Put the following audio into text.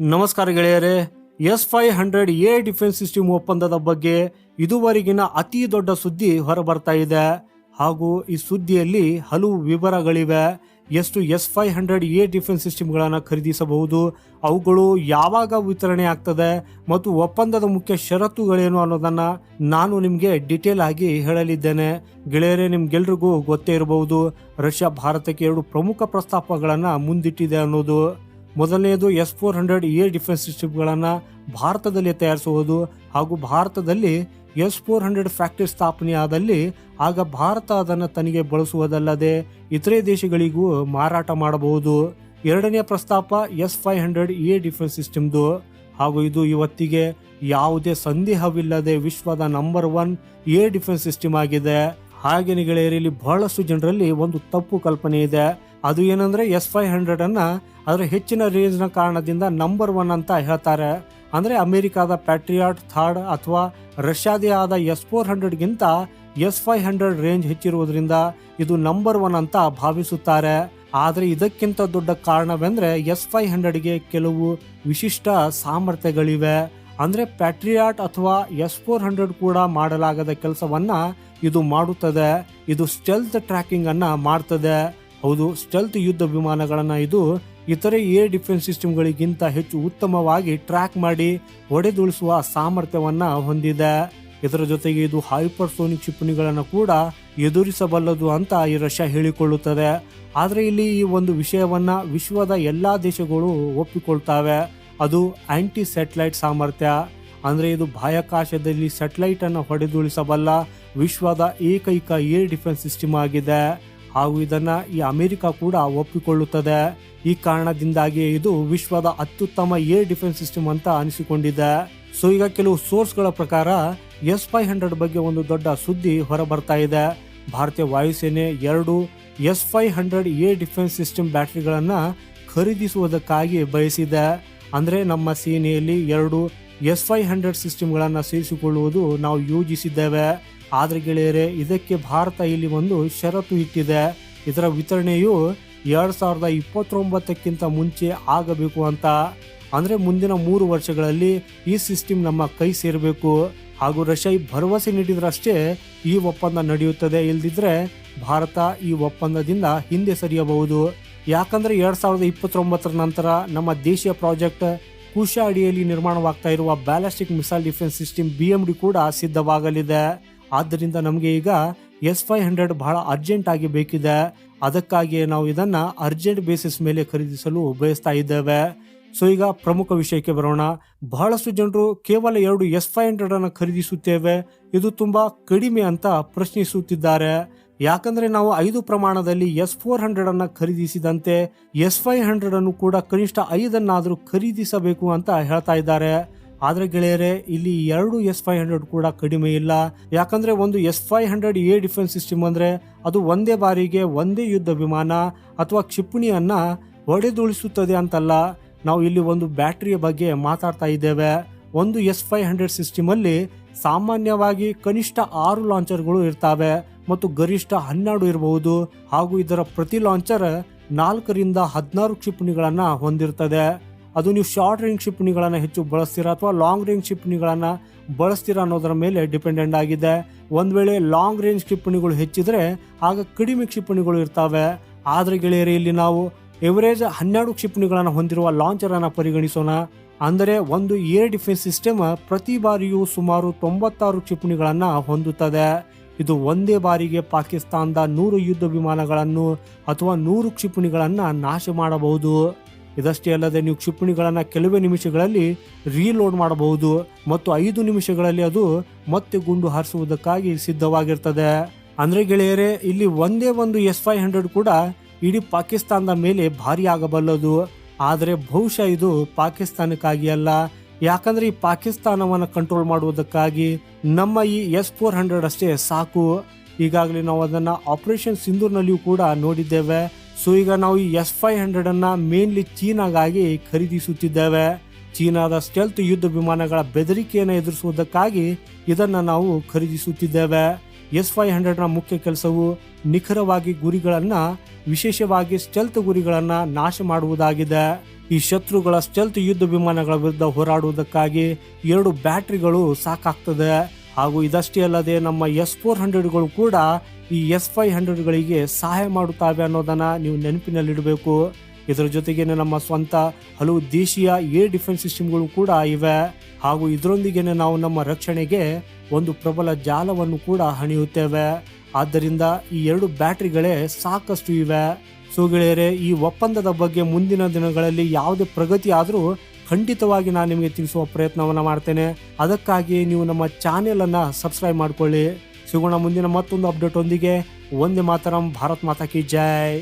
ನಮಸ್ಕಾರ ಗೆಳೆಯರೇ, S five hundred air defence system ಒಪ್ಪಂದದ ಬಗ್ಗೆ ಇದುವರೆಗಿನ ಅತಿ ದೊಡ್ಡ ಸುದ್ದಿ ಹೊರಬರ್ತಾ ಇದೆ. ಹಾಗೂ ಈ ಸುದ್ದಿಯಲ್ಲಿ ಹಲವು ವಿವರಗಳಿವೆ. ಎಷ್ಟು S five hundred air defence ಸಿಸ್ಟಮ್ಗಳನ್ನು ಖರೀದಿಸಬಹುದು, ಅವುಗಳು ಯಾವಾಗ ವಿತರಣೆ ಆಗ್ತದೆ, ಮತ್ತು ಒಪ್ಪಂದದ ಮುಖ್ಯ ಷರತ್ತುಗಳೇನು ಅನ್ನೋದನ್ನ ನಾನು ನಿಮಗೆ ಡಿಟೇಲ್ ಆಗಿ ಹೇಳಲಿದ್ದೇನೆ. ಗೆಳೆಯರೇ, ನಿಮ್ಗೆಲ್ರಿಗೂ ಗೊತ್ತೇ ಇರಬಹುದು, ರಷ್ಯಾ ಭಾರತಕ್ಕೆ ಎರಡು ಪ್ರಮುಖ ಪ್ರಸ್ತಾಪಗಳನ್ನು ಮುಂದಿಟ್ಟಿದೆ ಅನ್ನೋದು. ಮೊದಲನೆಯದು S four hundred air defence ಸಿಸ್ಟಮ್ಗಳನ್ನು ಭಾರತದಲ್ಲಿ ತಯಾರಿಸುವುದು ಹಾಗೂ ಭಾರತದಲ್ಲಿ ಎಸ್ ಫೋರ್ ಹಂಡ್ರೆಡ್ ಫ್ಯಾಕ್ಟರಿ ಸ್ಥಾಪನೆಯಾದಲ್ಲಿ ಆಗ ಭಾರತ ಅದನ್ನು ತನಗೆ ಬಳಸುವುದಲ್ಲದೆ ಇತರೆ ದೇಶಗಳಿಗೂ ಮಾರಾಟ ಮಾಡಬಹುದು. ಎರಡನೇ ಪ್ರಸ್ತಾಪ S five hundred air defence ಸಿಸ್ಟಮ್ದು. ಹಾಗೂ ಇದು ಇವತ್ತಿಗೆ ಯಾವುದೇ ಸಂದೇಹವಿಲ್ಲದೆ ವಿಶ್ವದ number one air defence system ಆಗಿದೆ. ಹಾಗೆ ಗೆಳೆಯರಲ್ಲಿ ಬಹಳಷ್ಟು ಜನರಲ್ಲಿ ಒಂದು ತಪ್ಪು ಕಲ್ಪನೆ ಇದೆ. ಅದು ಏನಂದ್ರೆ ಎಸ್ ಫೈವ್ ಹಂಡ್ರೆಡನ್ನು ಅದರ ಹೆಚ್ಚಿನ ರೇಂಜ್ನ ಕಾರಣದಿಂದ ನಂಬರ್ ಒನ್ ಅಂತ ಹೇಳ್ತಾರೆ. ಅಂದ್ರೆ ಅಮೆರಿಕಾದ ಪ್ಯಾಟ್ರಿಯಾಟ್ ಥರ್ಡ್ ಅಥವಾ ರಷ್ಯಾದೇ ಆದ ಎಸ್ ಫೋರ್ ಹಂಡ್ರೆಡ್ಗಿಂತ ಎಸ್ ಫೈವ್ ಹಂಡ್ರೆಡ್ ರೇಂಜ್ ಹೆಚ್ಚಿರುವುದರಿಂದ ಇದು ನಂಬರ್ ಒನ್ ಅಂತ ಭಾವಿಸುತ್ತಾರೆ. ಆದರೆ ಇದಕ್ಕಿಂತ ದೊಡ್ಡ ಕಾರಣವೆಂದರೆ ಎಸ್ ಫೈವ್ ಹಂಡ್ರೆಡ್ಗೆ ಕೆಲವು ವಿಶಿಷ್ಟ ಸಾಮರ್ಥ್ಯಗಳಿವೆ. ಅಂದ್ರೆ ಪ್ಯಾಟ್ರಿಯಾಟ್ ಅಥವಾ ಎಸ್ ಫೋರ್ ಹಂಡ್ರೆಡ್ ಕೂಡ ಮಾಡಲಾಗದ ಕೆಲಸವನ್ನ ಇದು ಮಾಡುತ್ತದೆ. ಇದು ಸ್ಟೆಲ್ತ್ ಟ್ರ್ಯಾಕಿಂಗ್ ಅನ್ನ ಮಾಡ್ತದೆ. ಹೌದು ಸ್ಟೆಲ್ತ್ ಯುದ್ಧ ವಿಮಾನಗಳನ್ನು ಇದು ಇತರೆ ಏರ್ ಡಿಫೆನ್ಸ್ ಸಿಸ್ಟಮ್ಗಳಿಗಿಂತ ಹೆಚ್ಚು ಉತ್ತಮವಾಗಿ ಟ್ರ್ಯಾಕ್ ಮಾಡಿ ಹೊಡೆದುಳಿಸುವ ಸಾಮರ್ಥ್ಯವನ್ನ ಹೊಂದಿದೆ. ಇದರ ಜೊತೆಗೆ ಇದು ಹೈಪರ್ಸೋನಿಕ್ ಕ್ಷಿಪಣಿಗಳನ್ನು ಕೂಡ ಎದುರಿಸಬಲ್ಲದು ಅಂತ ಈ ರಷ್ಯಾ ಹೇಳಿಕೊಳ್ಳುತ್ತದೆ. ಆದರೆ ಇಲ್ಲಿ ಈ ಒಂದು ವಿಷಯವನ್ನ ವಿಶ್ವದ ಎಲ್ಲಾ ದೇಶಗಳು ಒಪ್ಪಿಕೊಳ್ತಾವೆ. ಅದು ಆಂಟಿ ಸ್ಯಾಟಲೈಟ್ ಸಾಮರ್ಥ್ಯ. ಅಂದ್ರೆ ಇದು ಬಾಹ್ಯಾಕಾಶದಲ್ಲಿ ಸ್ಯಾಟಲೈಟ್ ಅನ್ನು ಹೊಡೆದುಳಿಸಬಲ್ಲ ವಿಶ್ವದ ಏಕೈಕ ಏರ್ ಡಿಫೆನ್ಸ್ ಸಿಸ್ಟಮ್ ಆಗಿದೆ. ಹಾಗೂ ಇದನ್ನ ಈ ಅಮೆರಿಕ ಕೂಡ ಒಪ್ಪಿಕೊಳ್ಳುತ್ತದೆ. ಈ ಕಾರಣದಿಂದಾಗಿ ಇದು ವಿಶ್ವದ ಅತ್ಯುತ್ತಮ ಏರ್ ಡಿಫೆನ್ಸ್ ಸಿಸ್ಟಮ್ ಅಂತ ಅನಿಸಿಕೊಂಡಿದೆ. ಸೊ, ಈಗ ಕೆಲವು ಸೋರ್ಸ್ಗಳ ಪ್ರಕಾರ ಎಸ್ ಫೈವ್ ಹಂಡ್ರೆಡ್ ಬಗ್ಗೆ ಒಂದು ದೊಡ್ಡ ಸುದ್ದಿ ಹೊರ ಬರ್ತಾ ಇದೆ. ಭಾರತೀಯ ವಾಯುಸೇನೆ ಎರಡು S five hundred air defence system ಬ್ಯಾಟರಿಗಳನ್ನ ಖರೀದಿಸುವುದಕ್ಕಾಗಿ ಬಯಸಿದೆ. ಅಂದ್ರೆ ನಮ್ಮ ಸೇನೆಯಲ್ಲಿ ಎರಡು ಎಸ್ ಫೈವ್ ಹಂಡ್ರೆಡ್ ಸಿಸ್ಟಮ್ಗಳನ್ನು ಸೇರಿಸಿಕೊಳ್ಳುವುದು ನಾವು ಯೋಜಿಸಿದ್ದೇವೆ. ಆದ್ರೆ ಗೆಳೆಯರೆ, ಇದಕ್ಕೆ ಭಾರತ ಇಲ್ಲಿ ಒಂದು ಷರತ್ತು ಇಟ್ಟಿದೆ. ಇದರ ವಿತರಣೆಯು ಎರಡ್ ಸಾವಿರದ ಇಪ್ಪತ್ತೊಂಬತ್ತಕ್ಕಿಂತ ಮುಂಚೆ ಆಗಬೇಕು ಅಂತ. ಅಂದ್ರೆ ಮುಂದಿನ ಮೂರು ವರ್ಷಗಳಲ್ಲಿ ಈ ಸಿಸ್ಟಮ್ ನಮ್ಮ ಕೈ ಸೇರಬೇಕು. ಹಾಗೂ ರಷ್ಯಾ ಭರವಸೆ ನೀಡಿದ್ರಷ್ಟೇ ಈ ಒಪ್ಪಂದ ನಡೆಯುತ್ತದೆ. ಇಲ್ದಿದ್ರೆ ಭಾರತ ಈ ಒಪ್ಪಂದದಿಂದ ಹಿಂದೆ ಸರಿಯಬಹುದು. ಯಾಕಂದ್ರೆ ಎರಡ್ ಸಾವಿರದ ಇಪ್ಪತ್ತೊಂಬತ್ತರ ನಂತರ ನಮ್ಮ ದೇಶೀಯ ಪ್ರಾಜೆಕ್ಟ್ ಕುಶಾ ಅಡಿಯಲ್ಲಿ ನಿರ್ಮಾಣವಾಗ್ತಾ ಇರುವ ballistic missile defence system B ಕೂಡ ಸಿದ್ಧವಾಗಲಿದೆ. ಆದ್ದರಿಂದ ನಮಗೆ ಈಗ ಎಸ್ ಫೈವ್ ಹಂಡ್ರೆಡ್ ಬಹಳ ಅರ್ಜೆಂಟ್ ಆಗಿ ಬೇಕಿದೆ. ಅದಕ್ಕಾಗಿ ನಾವು ಇದನ್ನ ಅರ್ಜೆಂಟ್ ಬೇಸಿಸ್ ಮೇಲೆ ಖರೀದಿಸಲು ಬಯಸ್ತಾ ಇದ್ದೇವೆ. ಸೊ ಈಗ ಪ್ರಮುಖ ವಿಷಯಕ್ಕೆ ಬರೋಣ. ಬಹಳಷ್ಟು ಜನರು ಕೇವಲ ಎರಡು ಎಸ್ ಫೈವ್ ಹಂಡ್ರೆಡ್ ಅನ್ನು ಖರೀದಿಸುತ್ತೇವೆ. ಇದು ತುಂಬಾ ಕಡಿಮೆ ಅಂತ ಪ್ರಶ್ನಿಸುತ್ತಿದ್ದಾರೆ. ಯಾಕಂದ್ರೆ ನಾವು ಐದು ಪ್ರಮಾಣದಲ್ಲಿ ಎಸ್ ಫೋರ್ ಹಂಡ್ರೆಡ್ ಅನ್ನ ಖರೀದಿಸಿದಂತೆ ಎಸ್ ಫೈವ್ ಹಂಡ್ರೆಡ್ ಅನ್ನು ಕೂಡ ಕನಿಷ್ಠ ಐದನ್ನಾದರೂ ಖರೀದಿಸಬೇಕು ಅಂತ ಹೇಳ್ತಾ ಇದ್ದಾರೆ. ಆದ್ರೆ ಗೆಳೆಯರೆ, ಇಲ್ಲಿ ಎರಡು ಎಸ್ ಫೈವ್ ಹಂಡ್ರೆಡ್ ಕೂಡ ಕಡಿಮೆ ಇಲ್ಲ. ಯಾಕಂದ್ರೆ ಒಂದು S five hundred air defence system ಅಂದ್ರೆ ಅದು ಒಂದೇ ಬಾರಿಗೆ ಒಂದೇ ಯುದ್ಧ ವಿಮಾನ ಅಥವಾ ಕ್ಷಿಪಣಿಯನ್ನ ಹೊಡೆದುಳಿಸುತ್ತದೆ ಅಂತಲ್ಲ. ನಾವು ಇಲ್ಲಿ ಒಂದು ಬ್ಯಾಟರಿಯ ಬಗ್ಗೆ ಮಾತಾಡ್ತಾ ಇದ್ದೇವೆ. ಒಂದು ಎಸ್ ಫೈವ್ ಹಂಡ್ರೆಡ್ ಸಿಸ್ಟಮ್ ಅಲ್ಲಿ ಸಾಮಾನ್ಯವಾಗಿ ಕನಿಷ್ಠ ಆರು ಲಾಂಚರ್ಗಳು ಇರ್ತವೆ ಮತ್ತು ಗರಿಷ್ಠ ಹನ್ನೆರಡು ಇರಬಹುದು ಹಾಗೂ ಇದರ ಪ್ರತಿ ಲಾಂಚರ್ ನಾಲ್ಕರಿಂದ ಹದಿನಾರು ಕ್ಷಿಪಣಿಗಳನ್ನು ಹೊಂದಿರ್ತದೆ. ಅದು ನೀವು ಶಾರ್ಟ್ ರೇಂಜ್ ಕ್ಷಿಪಣಿಗಳನ್ನು ಹೆಚ್ಚು ಬಳಸ್ತೀರಾ ಅಥವಾ ಲಾಂಗ್ ರೇಂಜ್ ಕ್ಷಿಪಣಿಗಳನ್ನು ಬಳಸ್ತೀರಾ ಅನ್ನೋದರ ಮೇಲೆ ಡಿಪೆಂಡೆಂಟ್ ಆಗಿದೆ. ಒಂದು ವೇಳೆ ಲಾಂಗ್ ರೇಂಜ್ ಕ್ಷಿಪಣಿಗಳು ಹೆಚ್ಚಿದ್ರೆ ಆಗ ಕಡಿಮೆ ಕ್ಷಿಪಣಿಗಳು ಇರ್ತವೆ. ಆದರೆ ಗೆಳೆಯರಿ, ಇಲ್ಲಿ ನಾವು ಎವರೇಜ್ ಹನ್ನೆರಡು ಕ್ಷಿಪಣಿಗಳನ್ನು ಹೊಂದಿರುವ ಲಾಂಚರನ್ನು ಪರಿಗಣಿಸೋಣ. ಅಂದರೆ ಒಂದು ಏರ್ ಡಿಫೆನ್ಸ್ ಸಿಸ್ಟಮ್ ಪ್ರತಿ ಬಾರಿಯೂ ಸುಮಾರು ತೊಂಬತ್ತಾರು ಕ್ಷಿಪಣಿಗಳನ್ನು ಹೊಂದುತ್ತದೆ. ಇದು ಒಂದೇ ಬಾರಿಗೆ ಪಾಕಿಸ್ತಾನದ ನೂರು ಯುದ್ಧ ವಿಮಾನಗಳನ್ನು ಅಥವಾ ನೂರು ಕ್ಷಿಪಣಿಗಳನ್ನು ನಾಶ ಮಾಡಬಹುದು. ಇದಷ್ಟೇ ಅಲ್ಲದೆ ನೀವು ಕ್ಷಿಪಣಿಗಳನ್ನು ಕೆಲವೇ ನಿಮಿಷಗಳಲ್ಲಿ ರೀಲೋಡ್ ಮಾಡಬಹುದು ಮತ್ತು ಐದು ನಿಮಿಷಗಳಲ್ಲಿ ಅದು ಮತ್ತೆ ಗುಂಡು ಹಾರಿಸುವುದಕ್ಕಾಗಿ ಸಿದ್ಧವಾಗಿರ್ತದೆ. ಅಂದ್ರೆ ಗೆಳೆಯರೇ, ಇಲ್ಲಿ ಒಂದೇ ಒಂದು ಎಸ್ ಫೈವ್ ಹಂಡ್ರೆಡ್ ಕೂಡ ಇಡೀ ಪಾಕಿಸ್ತಾನದ ಮೇಲೆ ಭಾರಿ ಆಗಬಲ್ಲದು. ಆದರೆ ಬಹುಶಃ ಇದು ಪಾಕಿಸ್ತಾನಕ್ಕಾಗಿ ಅಲ್ಲ. ಯಾಕಂದ್ರೆ ಈ ಪಾಕಿಸ್ತಾನವನ್ನು ಕಂಟ್ರೋಲ್ ಮಾಡುವುದಕ್ಕಾಗಿ ನಮ್ಮ ಈ ಎಸ್ ಫೋರ್ ಹಂಡ್ರೆಡ್ ಅಷ್ಟೇ ಸಾಕು. ಈಗಾಗಲೇ ನಾವು ಅದನ್ನ ಆಪರೇಷನ್ ಸಿಂಧೂರ್ನಲ್ಲಿಯೂ ಕೂಡ ನೋಡಿದ್ದೇವೆ. ಸೊ ಈಗ ನಾವು ಈ ಎಸ್ ಫೈವ್ ಹಂಡ್ರೆಡ್ ಅನ್ನ ಮೇನ್ಲಿ ಚೀನಾಗಾಗಿ ಖರೀದಿಸುತ್ತಿದ್ದೇವೆ. ಚೀನಾದ ಸ್ಟೆಲ್ತ್ ಯುದ್ಧ ವಿಮಾನಗಳ ಬೆದರಿಕೆಯನ್ನು ಎದುರಿಸುವುದಕ್ಕಾಗಿ ಇದನ್ನ ನಾವು ಖರೀದಿಸುತ್ತಿದ್ದೇವೆ. ಎಸ್ ಫೈವ್ ಹಂಡ್ರೆಡ್ನ ಮುಖ್ಯ ಕೆಲಸವು ನಿಖರವಾಗಿ ಗುರಿಗಳನ್ನ, ವಿಶೇಷವಾಗಿ ಸ್ಟೆಲ್ತ್ ಗುರಿಗಳನ್ನ ನಾಶ ಮಾಡುವುದಾಗಿದೆ. ಈ ಶತ್ರುಗಳ ಸ್ಟೆಲ್ತ್ ಯುದ್ಧ ವಿಮಾನಗಳ ವಿರುದ್ಧ ಹೋರಾಡುವುದಕ್ಕಾಗಿ ಎರಡು ಬ್ಯಾಟರಿಗಳು ಸಾಕಾಗ್ತದೆ. ಹಾಗೂ ಇದಷ್ಟೇ ಅಲ್ಲದೆ ನಮ್ಮ ಎಸ್ ಫೋರ್ ಹಂಡ್ರೆಡ್ಗಳು ಕೂಡ ಈ ಎಸ್ ಫೈವ್ ಹಂಡ್ರೆಡ್ಗಳಿಗೆ ಸಹಾಯ ಮಾಡುತ್ತವೆ ಅನ್ನೋದನ್ನು ನೀವು ನೆನಪಿನಲ್ಲಿಡಬೇಕು. ಇದರ ಜೊತೆಗೇನೆ ನಮ್ಮ ಸ್ವಂತ ಹಲವು ದೇಶೀಯ ಏರ್ ಡಿಫೆನ್ಸ್ ಸಿಸ್ಟಮ್ಗಳು ಕೂಡ ಇವೆ. ಹಾಗೂ ಇದರೊಂದಿಗೇನೆ ನಾವು ನಮ್ಮ ರಕ್ಷಣೆಗೆ ಒಂದು ಪ್ರಬಲ ಜಾಲವನ್ನು ಕೂಡ ಹಣಿಯುತ್ತೇವೆ. ಆದ್ದರಿಂದ ಈ ಎರಡು ಬ್ಯಾಟರಿಗಳೇ ಸಾಕಷ್ಟು ಇವೆ. ಸೊ ಗೆಳೆಯರೆ, ಈ ಒಪ್ಪಂದದ ಬಗ್ಗೆ ಮುಂದಿನ ದಿನಗಳಲ್ಲಿ ಯಾವುದೇ ಪ್ರಗತಿ ಆದರೂ ಖಂಡಿತವಾಗಿ ನಾನು ನಿಮಗೆ ತಿಳಿಸುವ ಪ್ರಯತ್ನವನ್ನು ಮಾಡ್ತೇನೆ. ಅದಕ್ಕಾಗಿ ನೀವು ನಮ್ಮ ಚಾನೆಲ್ ಅನ್ನ ಸಬ್ಸ್ಕ್ರೈಬ್ ಮಾಡ್ಕೊಳ್ಳಿ. ಸಿಗೋಣ ಮುಂದಿನ ಮತ್ತೊಂದು ಅಪ್ಡೇಟ್ ಒಂದಿಗೆ. ಒಂದೇ ಮಾತರಂ, ಭಾರತ್ ಮಾತಾ ಕಿ ಜೈ.